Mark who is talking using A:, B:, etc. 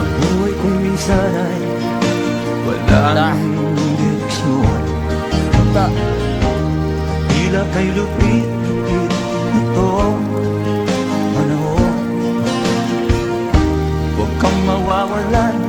A: Ang buhay kong minsan ay walang direksyon.
B: Ta
A: Tila kay lupit-lupit ito panahon. Huwag kang mawawalan